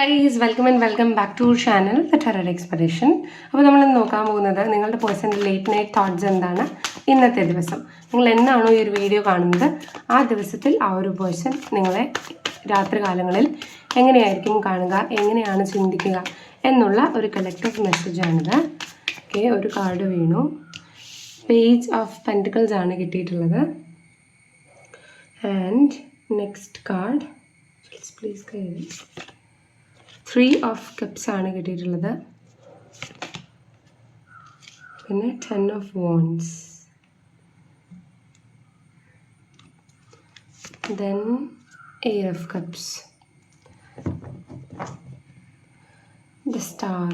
Guys welcome and welcome back to channel the tarot expedition അപ്പോൾ നമ്മൾ നോക്കാൻ പോകുന്നത് നിങ്ങളുടെ പേഴ്സന്റെ ലേറ്റ് നൈറ്റ് തോട്ട്സ് എന്താണ്? ഇന്നത്തെ ദിവസം. നിങ്ങൾ എന്നാണോ ഈ ഒരു വീഡിയോ കാണുന്നത്? ആ ദിവസത്തിൽ ആ ഒരു പേഴ്സൺ നിങ്ങളെ രാത്രി കാലങ്ങളിൽ എങ്ങനെയായിരിക്കും കാണുക എങ്ങനെയാണ് ചിന്തിക്കുക എന്നുള്ള ഒരു കളക്റ്റീവ് മെസ്സേജാണിത് ഓക്കെ ഒരു കാർഡ് വീണു. പേജ് ഓഫ് പെന്റിക്കിൾസ് ആണ് കിട്ടിയിട്ടുള്ളത്. ആൻഡ് നെക്സ്റ്റ് കാർഡ് പ്ലീസ് കൈ ത്രീ ഓഫ് കപ്സ് ആണ് കിട്ടിയിട്ടുള്ളത്. പിന്നെ ten of wands then eight of cups the star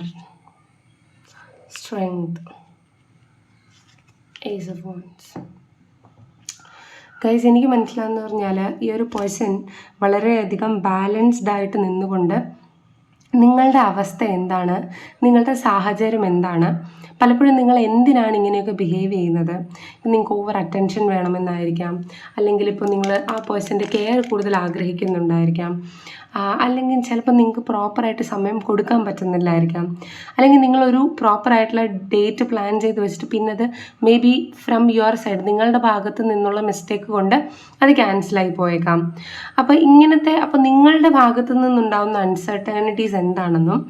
strength ace of wands guys എനിക്ക് മനസ്സിലാകുന്ന പറഞ്ഞാൽ ഈ ഒരു പേഴ്സൺ വളരെയധികം ബാലൻസ്ഡ് ആയിട്ട് നിന്നുകൊണ്ട് നിങ്ങളുടെ അവസ്ഥ എന്താണ്? നിങ്ങളുടെ സാഹചര്യം എന്താണ്? പലപ്പോഴും നിങ്ങൾ എന്തിനാണ് ഇങ്ങനെയൊക്കെ ബിഹേവ് ചെയ്യുന്നത്? നിങ്ങൾക്ക് ഓവർ അറ്റൻഷൻ വേണമെന്നായിരിക്കാം. അല്ലെങ്കിൽ ഇപ്പോൾ നിങ്ങൾ ആ പേഴ്സന്റെ കെയർ കൂടുതൽ ആഗ്രഹിക്കുന്നുണ്ടായിരിക്കാം. അല്ലെങ്കിൽ ചിലപ്പോൾ നിങ്ങൾക്ക് പ്രോപ്പറായിട്ട് സമയം കൊടുക്കാൻ പറ്റുന്നില്ലായിരിക്കാം. അല്ലെങ്കിൽ നിങ്ങളൊരു പ്രോപ്പറായിട്ടുള്ള ഡേറ്റ് പ്ലാൻ ചെയ്ത് വെച്ചിട്ട് പിന്നെ അത് may be from your side നിങ്ങളുടെ ഭാഗത്ത് നിന്നുള്ള മിസ്റ്റേക്ക് കൊണ്ട് അത് ക്യാൻസലായി പോയേക്കാം. അപ്പോൾ ഇങ്ങനത്തെ അപ്പോൾ നിങ്ങളുടെ ഭാഗത്ത് നിന്നുണ്ടാവുന്ന അൺസർട്ടേണിറ്റീസ് എന്താണെന്നും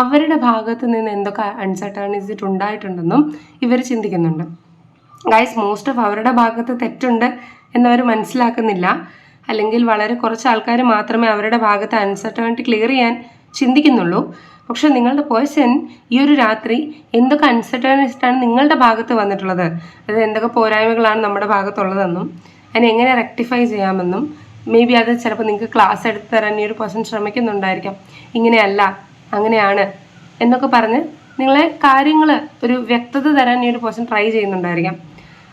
അവരുടെ ഭാഗത്ത് നിന്ന് എന്തൊക്കെ അൺസർട്ടേണിറ്റീസ് ഉണ്ടായിട്ടുണ്ടെന്നും ഇവർ ചിന്തിക്കുന്നുണ്ട്. ഗൈസ് മോസ്റ്റ് ഓഫ് അവരുടെ ഭാഗത്ത് തെറ്റുണ്ട് എന്നവർ മനസ്സിലാക്കുന്നില്ല. അല്ലെങ്കിൽ വളരെ കുറച്ച് ആൾക്കാർ മാത്രമേ അവരുടെ ഭാഗത്ത് അൺസർട്ടനിറ്റി ക്ലിയർ ചെയ്യാൻ ചിന്തിക്കുന്നുള്ളൂ. പക്ഷെ നിങ്ങളുടെ പേഴ്സൺ ഈ ഒരു രാത്രി എന്തൊക്കെ അൺസർട്ടണിസ്റ്റാണ് നിങ്ങളുടെ ഭാഗത്ത് വന്നിട്ടുള്ളത്? അത് എന്തൊക്കെ പോരായ്മകളാണ് നമ്മുടെ ഭാഗത്തുള്ളതെന്നും അതിനെ എങ്ങനെ റെക്ടിഫൈ ചെയ്യാമെന്നും മേ ബി അത് ചിലപ്പോൾ നിങ്ങൾക്ക് ക്ലാസ് എടുത്ത് തരാൻ ഈ ഒരു പേഴ്സൺ ശ്രമിക്കുന്നുണ്ടായിരിക്കാം. ഇങ്ങനെയല്ല അങ്ങനെയാണ് എന്നൊക്കെ പറഞ്ഞ് നിങ്ങളെ കാര്യങ്ങൾ ഒരു വ്യക്തത തരാൻ ഈ ഒരു പേഴ്സൺ ട്രൈ ചെയ്യുന്നുണ്ടായിരിക്കാം.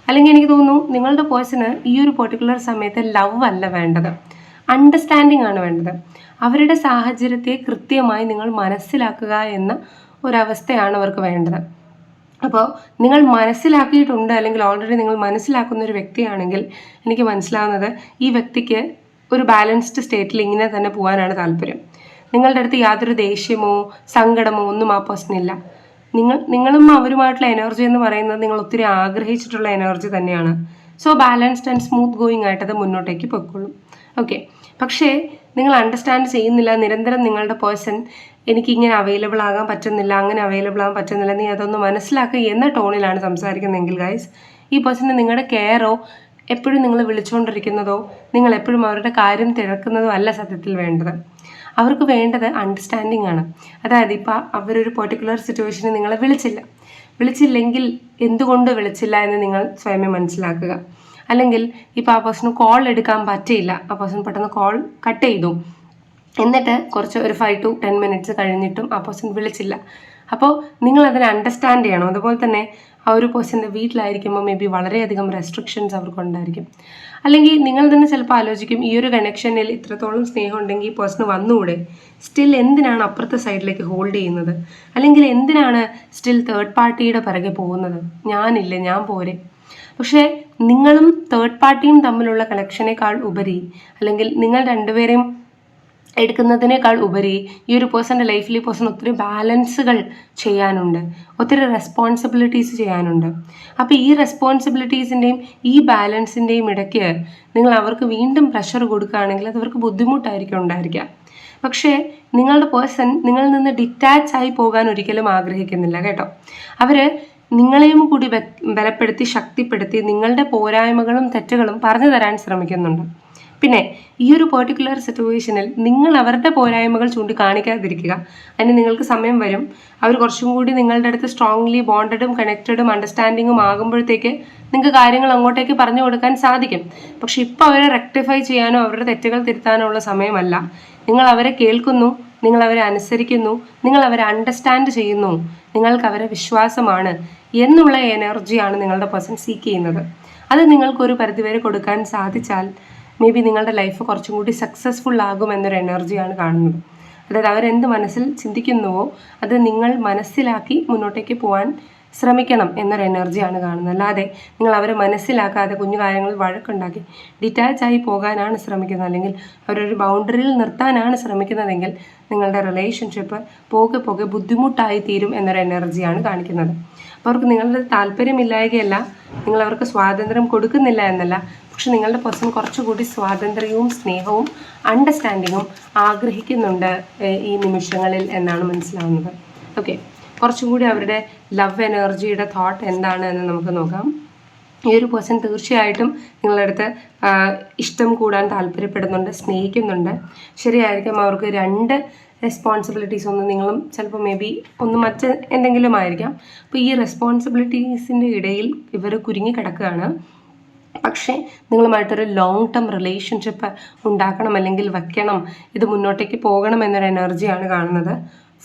അല്ലെങ്കിൽ എനിക്ക് തോന്നുന്നു നിങ്ങളുടെ പേഴ്സണ് ഈ ഒരു പെർട്ടിക്കുലർ സമയത്ത് ലവ് അല്ല വേണ്ടത്. അണ്ടർസ്റ്റാൻഡിങ് ആണ് വേണ്ടത്. അവരുടെ സാഹചര്യത്തെ കൃത്യമായി നിങ്ങൾ മനസ്സിലാക്കുക എന്ന ഒരവസ്ഥയാണ് അവർക്ക് വേണ്ടത്. അപ്പോൾ നിങ്ങൾ മനസ്സിലാക്കിയിട്ടുണ്ട് അല്ലെങ്കിൽ ഓൾറെഡി നിങ്ങൾ മനസ്സിലാക്കുന്ന ഒരു വ്യക്തിയാണെങ്കിൽ എനിക്ക് മനസ്സിലാവുന്നത് ഈ വ്യക്തിക്ക് ഒരു ബാലൻസ്ഡ് സ്റ്റേറ്റിൽ ഇങ്ങനെ തന്നെ പോകാനാണ് താല്പര്യം. നിങ്ങളുടെ അടുത്ത് യാതൊരു ദേഷ്യമോ സങ്കടമോ ഒന്നും ആ പേഴ്സണില്ല നിങ്ങൾ നിങ്ങളും അവരുമായിട്ടുള്ള എനർജി എന്ന് പറയുന്നത് നിങ്ങൾ ഒത്തിരി ആഗ്രഹിച്ചിട്ടുള്ള എനർജി തന്നെയാണ്. So balanced and smooth going ആയിട്ട് അത് മുന്നോട്ടേക്ക് പൊയ്ക്കൊള്ളും ഓക്കെ പക്ഷേ നിങ്ങൾ അണ്ടർസ്റ്റാൻഡ് ചെയ്യുന്നില്ല നിരന്തരം നിങ്ങളുടെ പേഴ്സൺ എനിക്കിങ്ങനെ അവൈലബിൾ ആകാൻ പറ്റുന്നില്ല അങ്ങനെ അവൈലബിൾ ആകാൻ പറ്റുന്നില്ല നീ അതൊന്ന് മനസ്സിലാക്കുക എന്ന ടോണിലാണ് സംസാരിക്കുന്നതെങ്കിൽ ഗൈസ് ഈ പേഴ്സൺ നിങ്ങളുടെ കെയറോ എപ്പോഴും നിങ്ങൾ വിളിച്ചുകൊണ്ടിരിക്കുന്നതോ നിങ്ങൾ എപ്പോഴും അവരുടെ കാര്യം തിരക്കുന്നതോ അല്ല സത്യത്തിൽ വേണ്ടത്. അവർക്ക് വേണ്ടത് അണ്ടർസ്റ്റാൻഡിംഗ് ആണ്. അതായത് ഇപ്പോൾ അവരൊരു പെർട്ടിക്കുലർ സിറ്റുവേഷനിൽ നിങ്ങളെ വിളിച്ചില്ല. വിളിച്ചില്ലെങ്കിൽ എന്തുകൊണ്ട് വിളിച്ചില്ല എന്ന് നിങ്ങൾ സ്വയമേ മനസ്സിലാക്കുക. അല്ലെങ്കിൽ ഇപ്പോൾ ആ പേഴ്സണ് കോൾ എടുക്കാൻ പറ്റിയില്ല. ആ പേഴ്സൺ പെട്ടെന്ന് കോൾ കട്ട് ചെയ്തു. എന്നിട്ട് കുറച്ച് ഒരു ഫൈവ് ടു ടെൻ മിനിറ്റ്സ് കഴിഞ്ഞിട്ടും ആ പേഴ്സൺ വിളിച്ചില്ല. അപ്പോൾ നിങ്ങൾ അതിനെ അണ്ടർസ്റ്റാൻഡ് ചെയ്യണം. അതുപോലെ തന്നെ ആ ഒരു പേഴ്സന്റെ വീട്ടിലായിരിക്കുമ്പോൾ മേ ബി വളരെയധികം റെസ്ട്രിക്ഷൻസ് അവർക്കുണ്ടായിരിക്കും അല്ലെങ്കിൽ നിങ്ങൾ തന്നെ ചിലപ്പോൾ ആലോചിക്കും ഈ ഒരു കണക്ഷനിൽ ഇത്രത്തോളം സ്നേഹം ഉണ്ടെങ്കിൽ ഈ പേഴ്സൺ വന്നുകൂടെ സ്റ്റിൽ എന്തിനാണ് അപ്പുറത്തെ സൈഡിലേക്ക് ഹോൾഡ് ചെയ്യുന്നത്? അല്ലെങ്കിൽ എന്തിനാണ് സ്റ്റിൽ തേർഡ് പാർട്ടിയുടെ പിറകെ പോകുന്നത്? ഞാനില്ല ഞാൻ പോരെ. പക്ഷേ നിങ്ങളും തേർഡ് പാർട്ടിയും തമ്മിലുള്ള കണക്ഷനേക്കാൾ ഉപരി അല്ലെങ്കിൽ നിങ്ങൾ രണ്ടുപേരെയും എടുക്കുന്നതിനേക്കാൾ ഉപരി ഈ ഒരു പേഴ്സന്റെ ലൈഫിൽ ഈ പേഴ്സൺ ഒത്തിരി ബാലൻസുകൾ ചെയ്യാനുണ്ട്. ഒത്തിരി റെസ്പോൺസിബിലിറ്റീസ് ചെയ്യാനുണ്ട്. അപ്പോൾ ഈ റെസ്പോൺസിബിലിറ്റീസിന്റെയും ഈ ബാലൻസിന്റെയും ഇടയ്ക്ക് നിങ്ങൾ അവർക്ക് വീണ്ടും പ്രഷർ കൊടുക്കുകയാണെങ്കിൽ അത് അവർക്ക് ബുദ്ധിമുട്ടായിരിക്കും ഉണ്ടായിരിക്കുക. പക്ഷേ നിങ്ങളുടെ പേഴ്സൺ നിങ്ങളിൽ നിന്ന് ഡിറ്റാച്ച് ആയി പോകാൻ ഒരിക്കലും ആഗ്രഹിക്കുന്നില്ല കേട്ടോ. അവർ നിങ്ങളെയും കൂടി ബലപ്പെടുത്തി ശക്തിപ്പെടുത്തി നിങ്ങളുടെ പോരായ്മകളും തെറ്റുകളും പറഞ്ഞു തരാൻ ശ്രമിക്കുന്നുണ്ട്. പിന്നെ ഈ ഒരു പെർട്ടിക്കുലർ സിറ്റുവേഷനിൽ നിങ്ങൾ അവരുടെ പോരായ്മകൾ ചൂണ്ടിക്കാണിക്കാതിരിക്കുക. അതിന് നിങ്ങൾക്ക് സമയം വരും. അവർ കുറച്ചും കൂടി നിങ്ങളുടെ അടുത്ത് സ്ട്രോങ്ലി ബോണ്ടഡും കണക്റ്റഡും അണ്ടർസ്റ്റാൻഡിങ്ങും ആകുമ്പോഴത്തേക്ക് നിങ്ങൾക്ക് കാര്യങ്ങൾ അങ്ങോട്ടേക്ക് പറഞ്ഞു കൊടുക്കാൻ സാധിക്കും. പക്ഷെ ഇപ്പോൾ അവരെ റെക്ടിഫൈ ചെയ്യാനോ അവരുടെ തെറ്റുകൾ തിരുത്താനോ ഉള്ള സമയമല്ല. നിങ്ങൾ അവരെ കേൾക്കുന്നു നിങ്ങൾ അവരെ അനുസരിക്കുന്നു നിങ്ങൾ അവരെ അണ്ടർസ്റ്റാൻഡ് ചെയ്യുന്നു. നിങ്ങൾക്ക് അവരെ വിശ്വാസമാണ് എന്നുള്ള എനർജിയാണ് നിങ്ങളുടെ പേഴ്സൺ സീക്ക് ചെയ്യുന്നത്. അത് നിങ്ങൾക്കൊരു പരിധിവരെ കൊടുക്കാൻ സാധിച്ചാൽ മേ ബി നിങ്ങളുടെ ലൈഫ് കുറച്ചും കൂടി സക്സസ്ഫുൾ ആകും എന്നൊരു എനർജിയാണ് കാണുന്നത്. അതായത് അവരെന്ത് മനസ്സിൽ ചിന്തിക്കുന്നുവോ അത് നിങ്ങൾ മനസ്സിലാക്കി മുന്നോട്ടേക്ക് പോകാൻ ശ്രമിക്കണം എന്നൊരു എനർജിയാണ് കാണുന്നത്. അല്ലാതെ നിങ്ങൾ അവരെ മനസ്സിലാക്കാതെ കുഞ്ഞു കാര്യങ്ങളിൽ വഴക്കുണ്ടാക്കി ആയി പോകാനാണ് ശ്രമിക്കുന്നത്. അല്ലെങ്കിൽ അവരൊരു ബൗണ്ടറിയിൽ നിർത്താനാണ് ശ്രമിക്കുന്നതെങ്കിൽ നിങ്ങളുടെ റിലേഷൻഷിപ്പ് പോകെ പോകെ ബുദ്ധിമുട്ടായി തീരും എന്നൊരു എനർജിയാണ് കാണിക്കുന്നത്. അപ്പോൾ അവർക്ക് നിങ്ങളുടെ താല്പര്യമില്ലായകയല്ല നിങ്ങൾ അവർക്ക് സ്വാതന്ത്ര്യം കൊടുക്കുന്നില്ല എന്നല്ല പക്ഷെ നിങ്ങളുടെ പേഴ്സൺ കുറച്ചുകൂടി സ്വാതന്ത്ര്യവും സ്നേഹവും അണ്ടർസ്റ്റാൻഡിങ്ങും ആഗ്രഹിക്കുന്നുണ്ട് ഈ നിമിഷങ്ങളിൽ എന്നാണ് മനസ്സിലാവുന്നത്. ഓക്കെ കുറച്ചുകൂടി അവരുടെ ലവ് എനർജിയുടെ തോട്ട് എന്താണ് എന്ന് നമുക്ക് നോക്കാം. ഈ ഒരു പേഴ്സൺ തീർച്ചയായിട്ടും നിങ്ങളുടെ അടുത്ത് ഇഷ്ടം കൂടാൻ താല്പര്യപ്പെടുന്നുണ്ട് സ്നേഹിക്കുന്നുണ്ട്. ശരിയായിരിക്കും അവർക്ക് രണ്ട് റെസ്പോൺസിബിലിറ്റീസ് ഒന്ന് നിങ്ങളും ചിലപ്പോൾ മേ ബി ഒന്ന് മറ്റ് എന്തെങ്കിലും ആയിരിക്കാം. അപ്പോൾ ഈ റെസ്പോൺസിബിലിറ്റീസിന്റെ ഇടയിൽ ഇവർ കുരുങ്ങി കിടക്കുകയാണ്. പക്ഷേ നിങ്ങളുമായിട്ടൊരു ലോങ് ടേം റിലേഷൻഷിപ്പ് ഉണ്ടാക്കണം അല്ലെങ്കിൽ വെക്കണം ഇത് മുന്നോട്ടേക്ക് പോകണം എന്നൊരു എനർജിയാണ് കാണുന്നത്.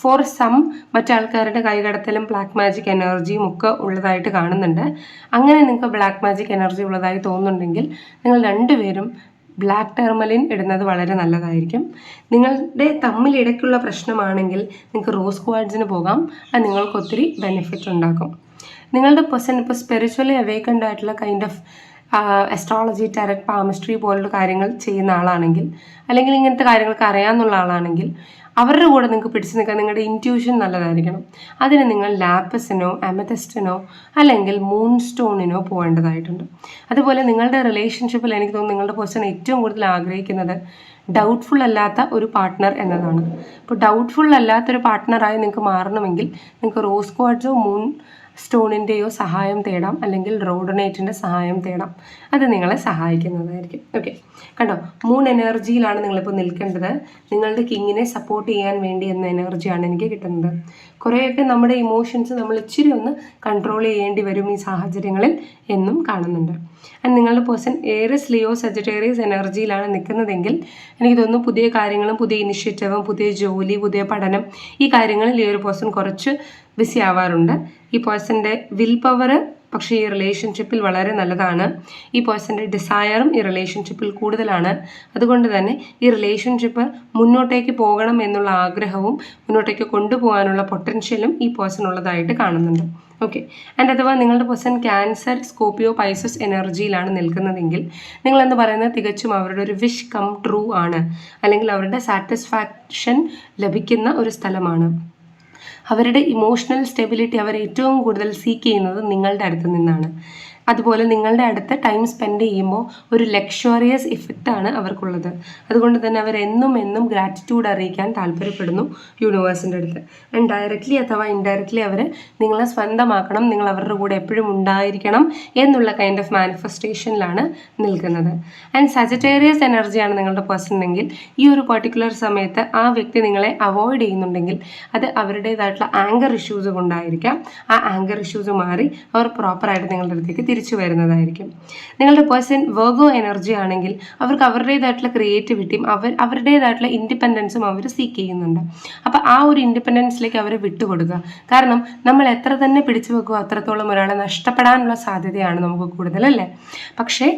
ഫോർ സം മറ്റാൾക്കാരുടെ കൈകടത്തലും ബ്ലാക്ക് മാജിക് എനർജിയും ഒക്കെ ഉള്ളതായിട്ട് കാണുന്നുണ്ട്. അങ്ങനെ നിങ്ങൾക്ക് ബ്ലാക്ക് മാജിക് എനർജി ഉള്ളതായി തോന്നുന്നുണ്ടെങ്കിൽ നിങ്ങൾ രണ്ടുപേരും ബ്ലാക്ക് ടെർമലിൻ ഇടുന്നത് വളരെ നല്ലതായിരിക്കും. നിങ്ങളുടെ തമ്മിൽ ഇടയ്ക്കുള്ള പ്രശ്നമാണെങ്കിൽ നിങ്ങൾക്ക് റോസ് ക്വാഡ്സിന് പോകാം. അത് നിങ്ങൾക്ക് ഒത്തിരി ബെനിഫിറ്റ് ഉണ്ടാക്കും. നിങ്ങളുടെ പേഴ്സൺ ഇപ്പോൾ സ്പിരിച്വലി അവേക്കൻഡ് ആയിട്ടുള്ള kind of astrology tarot palmistry പോലുള്ള കാര്യങ്ങൾ ചെയ്യുന്ന ആളാണെങ്കിൽ അല്ലെങ്കിൽ ഇങ്ങനത്തെ കാര്യങ്ങൾക്ക് അറിയാമെന്നുള്ള ആളാണെങ്കിൽ അവരുടെ കൂടെ നിങ്ങൾക്ക് പിടിച്ചു നിൽക്കാൻ നിങ്ങളുടെ ഇന്റ്യൂഷൻ നല്ലതായിരിക്കണം. അതിന് നിങ്ങൾ ലാപ്പസിനോ അമതസ്റ്റിനോ അല്ലെങ്കിൽ മൂൺ സ്റ്റോണിനോ പോകേണ്ടതായിട്ടുണ്ട്. അതുപോലെ നിങ്ങളുടെ റിലേഷൻഷിപ്പിൽ എനിക്ക് തോന്നുന്നു നിങ്ങളുടെ പേഴ്സൺ ഏറ്റവും കൂടുതൽ ആഗ്രഹിക്കുന്നത് ഡൗട്ട്ഫുൾ അല്ലാത്ത ഒരു പാർട്ട്ണർ എന്നതാണ്. അപ്പോൾ ഡൗട്ട്ഫുൾ അല്ലാത്തൊരു പാർട്ട്ണറായി നിങ്ങൾക്ക് മാറണമെങ്കിൽ നിങ്ങൾക്ക് റോസ് ക്വാഡ്സോ മൂൺ സ്റ്റോണിന്റെയോ സഹായം തേടാം അല്ലെങ്കിൽ റോഡനേറ്റിന്റെ സഹായം തേടാം. അത് നിങ്ങളെ സഹായിക്കുന്നതായിരിക്കും. ഓക്കെ കണ്ടോ? മൂൺ എനർജിയിലാണ് നിങ്ങളിപ്പോൾ നിൽക്കേണ്ടത്. നിങ്ങളുടെ കിങ്ങിനെ സപ്പോർട്ട് ചെയ്യാൻ വേണ്ടി എന്ന എനർജിയാണ് എനിക്ക് കിട്ടുന്നത്. കുറേയൊക്കെ നമ്മുടെ ഇമോഷൻസ് നമ്മൾ ഇച്ചിരി ഒന്ന് കൺട്രോൾ ചെയ്യേണ്ടി വരും ഈ സാഹചര്യങ്ങളിൽ എന്നും കാണുന്നുണ്ട്. ആൻഡ് നിങ്ങളുടെ പേഴ്സൺ ഏറെ സ്ലിയോ സജറ്റേറിയസ് എനർജിയിലാണ് നിൽക്കുന്നതെങ്കിൽ എനിക്ക് തോന്നുന്നു പുതിയ കാര്യങ്ങളും പുതിയ ഇനിഷ്യേറ്റീവും പുതിയ ജോലി പുതിയ പഠനം ഈ കാര്യങ്ങളിൽ ഈ ഒരു പേഴ്സൺ കുറച്ച് ബിസി ആവാറുണ്ട്. ഈ പേഴ്സന്റെ വിൽ പവർ പക്ഷേ ഈ റിലേഷൻഷിപ്പിൽ വളരെ നല്ലതാണ്. ഈ പേഴ്സന്റെ ഡിസയറും ഈ റിലേഷൻഷിപ്പിൽ കൂടുതലാണ്. അതുകൊണ്ട് തന്നെ ഈ റിലേഷൻഷിപ്പ് മുന്നോട്ടേക്ക് പോകണം എന്നുള്ള ആഗ്രഹവും മുന്നോട്ടേക്ക് കൊണ്ടുപോകാനുള്ള പൊട്ടൻഷ്യലും ഈ പേഴ്സൺ ഉള്ളതായിട്ട് കാണുന്നുണ്ട്. ഓക്കെ ആൻഡ് അഥവാ നിങ്ങളുടെ പേഴ്സൺ ക്യാൻസർ സ്കോപ്പിയോ പൈസസ് എനർജിയിലാണ് നിൽക്കുന്നതെങ്കിൽ നിങ്ങളെന്ന് പറയുന്നത് തികച്ചും അവരുടെ ഒരു വിഷ് കം ട്രൂ ആണ്. അല്ലെങ്കിൽ അവരുടെ സാറ്റിസ്ഫാക്ഷൻ ലഭിക്കുന്ന ഒരു സ്ഥലമാണ്. അവരുടെ ഇമോഷണൽ സ്റ്റെബിലിറ്റി അവർ ഏറ്റവും കൂടുതൽ സീക്ക് ചെയ്യുന്നത് നിങ്ങളുടെ അടുത്ത് നിന്നാണ്. അതുപോലെ നിങ്ങളുടെ അടുത്ത് ടൈം സ്പെൻഡ് ചെയ്യുമ്പോൾ ഒരു ലക്ഷറിയസ് ആണ് അവർക്കുള്ളത്. അതുകൊണ്ട് തന്നെ അവർ എന്നും എന്നും ഗ്രാറ്റിറ്റ്യൂഡ് അറിയിക്കാൻ താല്പര്യപ്പെടുന്നു യൂണിവേഴ്സിന്റെ അടുത്ത്. ആൻഡ് ഡയറക്റ്റ്ലി അഥവാ ഇൻഡയറക്റ്റ്ലി അവർ നിങ്ങളെ സ്വന്തമാക്കണം നിങ്ങൾ അവരുടെ കൂടെ എപ്പോഴും ഉണ്ടായിരിക്കണം എന്നുള്ള കൈൻഡ് ഓഫ് മാനിഫെസ്റ്റേഷനിലാണ് നിൽക്കുന്നത്. ആൻഡ് സജറ്റേറിയസ് എനർജിയാണ് നിങ്ങളുടെ പേഴ്സൺ എങ്കിൽ ഈ ഒരു പർട്ടിക്കുലർ സമയത്ത് ആ വ്യക്തി നിങ്ങളെ അവോയ്ഡ് ചെയ്യുന്നുണ്ടെങ്കിൽ അത് അവരുടേതായിട്ടുള്ള ആങ്കർ ഇഷ്യൂസ് കൊണ്ടായിരിക്കാം. ആ ആങ്കർ ഇഷ്യൂസ് മാറി അവർ പ്രോപ്പറായിട്ട് നിങ്ങളുടെ അടുത്തേക്ക് തിരിച്ചു വരുന്നതായിരിക്കും. നിങ്ങളുടെ പേഴ്സൺ വർഗോ എനർജി ആണെങ്കിൽ അവർക്ക് അവരുടേതായിട്ടുള്ള ക്രിയേറ്റിവിറ്റിയും അവർ അവരുടേതായിട്ടുള്ള ഇൻഡിപെൻഡൻസും അവർ സീക്ക് ചെയ്യുന്നുണ്ട്. അപ്പോൾ ആ ഒരു ഇൻഡിപെൻഡൻസിലേക്ക് അവരെ വിട്ടുകൊടുക്കുക. കാരണം നമ്മൾ എത്ര തന്നെ പിടിച്ചു വെക്കുക അത്രത്തോളം ഒരാളെ നഷ്ടപ്പെടാനുള്ള സാധ്യതയാണ് നമുക്ക് കൂടുതലല്ലേ പക്ഷേ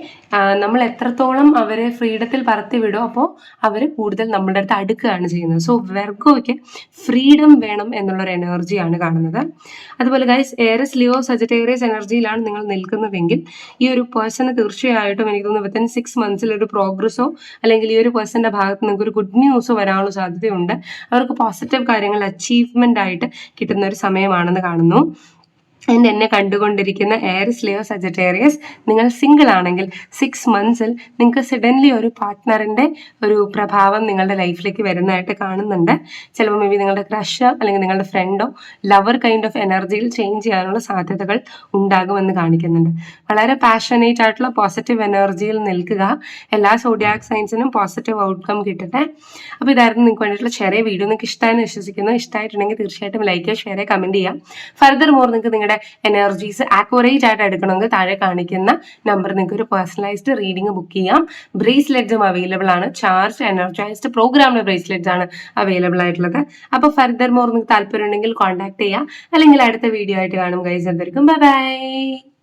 നമ്മൾ എത്രത്തോളം അവരെ ഫ്രീഡത്തിൽ പറത്തി വിടും അപ്പോൾ അവർ കൂടുതൽ നമ്മുടെ അടുത്ത് അടുക്കുകയാണ് ചെയ്യുന്നത്. സോ വെർഗോയ്ക്ക് ഫ്രീഡം വേണം എന്നുള്ളൊരു എനർജിയാണ് കാണുന്നത്. അതുപോലെ ഗൈസ് ഏറസ് ലിയോ സജറ്റേറിയസ് എനർജിയിലാണ് നിങ്ങൾ നിൽക്കുന്നതെങ്കിൽ ഈ ഒരു പേഴ്സണ് തീർച്ചയായിട്ടും എനിക്ക് തോന്നുന്നു വിത്തിൻ സിക്സ് മന്ത്സിൽ ഒരു പ്രോഗ്രസ്സോ അല്ലെങ്കിൽ ഈ ഒരു പേഴ്സന്റെ ഭാഗത്ത് നിങ്ങൾക്ക് ഒരു ഗുഡ് ന്യൂസോ വരാനുള്ള സാധ്യതയുണ്ട്. അവർക്ക് പോസിറ്റീവ് കാര്യങ്ങൾ അച്ചീവ്മെന്റ് ആയിട്ട് കിട്ടുന്ന ഒരു സമയമാണെന്ന് കാണുന്നു. ആൻഡ് എന്നെ കണ്ടുകൊണ്ടിരിക്കുന്ന എയർസ് ലിയോ സജറ്റേറിയസ് നിങ്ങൾ സിംഗിൾ ആണെങ്കിൽ സിക്സ് മന്ത്സിൽ നിങ്ങൾക്ക് സഡൻലി ഒരു പാർട്ട്ണറിന്റെ ഒരു പ്രഭാവം നിങ്ങളുടെ ലൈഫിലേക്ക് വരുന്നതായിട്ട് കാണുന്നുണ്ട്. ചിലപ്പോൾ മേ ബി നിങ്ങളുടെ ക്രഷ് അല്ലെങ്കിൽ നിങ്ങളുടെ ഫ്രണ്ടോ ലവർ കൈൻഡ് ഓഫ് എനർജിയിൽ ചേഞ്ച് ചെയ്യാനുള്ള സാധ്യതകൾ ഉണ്ടാകുമെന്ന് കാണിക്കുന്നുണ്ട്. വളരെ പാഷനേറ്റ് ആയിട്ടുള്ള പോസിറ്റീവ് എനർജിയിൽ നിൽക്കുക. എല്ലാ സോഡിയാക് സയൻസിനും പോസിറ്റീവ് ഔട്ട്കം കിട്ടട്ടെ. അപ്പോൾ ഇതായിരുന്നു നിങ്ങൾക്ക് വേണ്ടിയിട്ടുള്ള ചെറിയ വീഡിയോ നിങ്ങൾക്ക് ഇഷ്ടമായെന്ന് വിശ്വസിക്കുന്നു. ഇഷ്ടമായിട്ടുണ്ടെങ്കിൽ തീർച്ചയായിട്ടും ലൈക്ക് ചെയ്യുക ഷെയർ ചെയ്യുക കമന്റ് ചെയ്യാം ഫർദർ മോർ നിങ്ങൾക്ക് നിങ്ങളുടെ എനർജീസ് ആക്യുറേറ്റ് ആയിട്ട് എടുക്കണമെങ്കിൽ താഴെ കാണിക്കുന്ന നമ്പർ നിങ്ങൾക്ക് ഒരു പേഴ്സണലൈസ്ഡ് റീഡിംഗ് ബുക്ക് ചെയ്യാം ബ്രേസ്ലെറ്റ്സും അവൈലബിൾ ആണ്. ചാർജ് എനർജൈസ്ഡ് പ്രോഗ്രാമിലെ ബ്രേസ്ലെറ്റ്സ് ആണ് അവൈലബിൾ ആയിട്ടുള്ളത്. അപ്പോൾ ഫർദർ മോർ നിങ്ങൾക്ക് താല്പര്യം ഉണ്ടെങ്കിൽ കോൺടാക്ട് ചെയ്യാം. അല്ലെങ്കിൽ അടുത്ത വീഡിയോ ആയിട്ട് കാണും ഗൈസ് ബൈ ബൈ